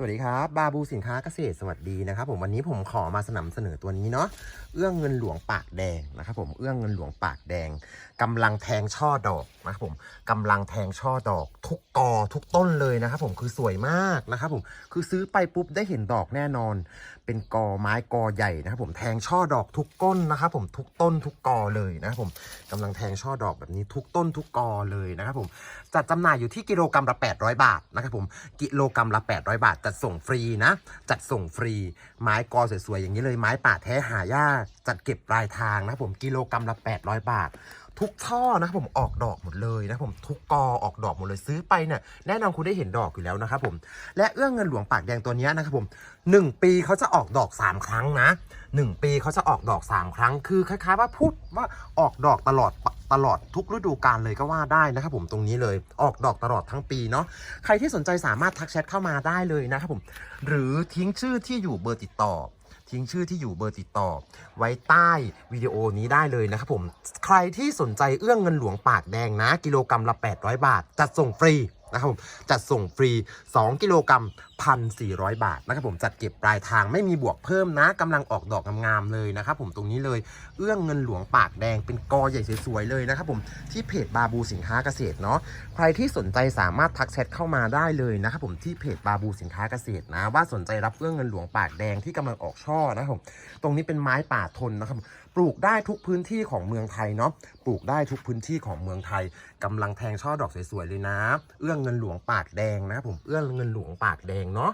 สวัสดีครับบาบูสินค้าเกษตรสวัสดีนะครับ ผมวันนี้ผมขอมาสนับสนุนตัวนี้เนาะเอื้องเงินหลวงปากแดงนะครับผมเอื้องเงินหลวงปากแดงกำลังแทงช่อดอกนะครับผมกำลังแทงช่อดอก ทุกกอทุกต้นเลยนะครับผมคือสวยมากนะครับผมคือซื้อไปปุ๊บได้เห็นดอกแน่นอน เป็นกอไม้กอใหญ่นะครับผมแทงช่อดอกทุกก้นนะครับผมทุกต้นทุกกอเลยนะครับผมกำลังแทงช่อดอกแบบนี้ทุกต้นทุกกอเลยนะครับผมจัดจำหน่ายอยู่ที่กิโลกรัมละ800 บาทนะครับผมกิโลกรัมละ800 บาทจัดส่งฟรีนะ จัดส่งฟรี ไม้กอสวยๆอย่างนี้เลยไม้ป่าแท้หายาก จัดเก็บปลายทางนะผมกิโลกรัมละ 800 บาท ทุกช่อนะผมออกดอกหมดเลยนะผมทุกกอออกดอกหมดเลยซื้อไปเนี่ยแน่นอนคุณได้เห็นดอกอยู่แล้วนะครับผมและเอื้องเงินหลวงปากแดงตัวนี้นะครับผมหนึ่งปีเขาจะออกดอก 3 ครั้งนะหนึ่งปีเขาจะออกดอก 3 ครั้งคือคล้ายๆว่าพูดว่าออกดอกตลอด ตลอดทุกฤดูกาลเลยก็ว่าได้นะครับผมตรงนี้เลยออกดอกตลอดทั้งปีเนาะใครที่สนใจสามารถทักแชทเข้ามาได้เลยนะครับผมหรือทิ้งชื่อที่อยู่เบอร์ติดต่อ ทิ้งชื่อที่อยู่เบอร์ติดต่อ ไว้ใต้วิดีโอนี้ได้เลยนะครับผมใครที่สนใจเอื้องเงินหลวงปากแดงนะ กิโลกรรัมละ 800 บาท จัดส่งฟรีนะครับผมจัดส่งฟรี 2 กิโลกรัม 1,400 บาทนะครับผมจัดเก็บปลายทางไม่มีบวกเพิ่มนะกำลังออกดอกงามๆเลยนะครับผมตรงนี้เลยเอื้องเงินหลวงปากแดงเป็นกอใหญ่สวยๆเลยนะครับผมที่เพจบาบูสินค้าเกษตรเนาะใครที่สนใจสามารถทักแชทเข้ามาได้เลยนะครับผมที่เพจบาบูสินค้าเกษตรนะ ว่าสนใจรับเอื้องเงินหลวงปากแดงที่กำลังออกช่อนะครับผมตรงนี้เป็นไม้ป่าทนนะครับปลูกได้ทุกพื้นที่ของเมืองไทยเนาะปลูกได้ทุกพื้นที่ของเมืองไทยกำลังแทงช่อดอกสวยๆเลยนะ เอื้องเงินหลวงปากแดงนะครับผมเอื้องเงินหลวงปากแดงงเนาะ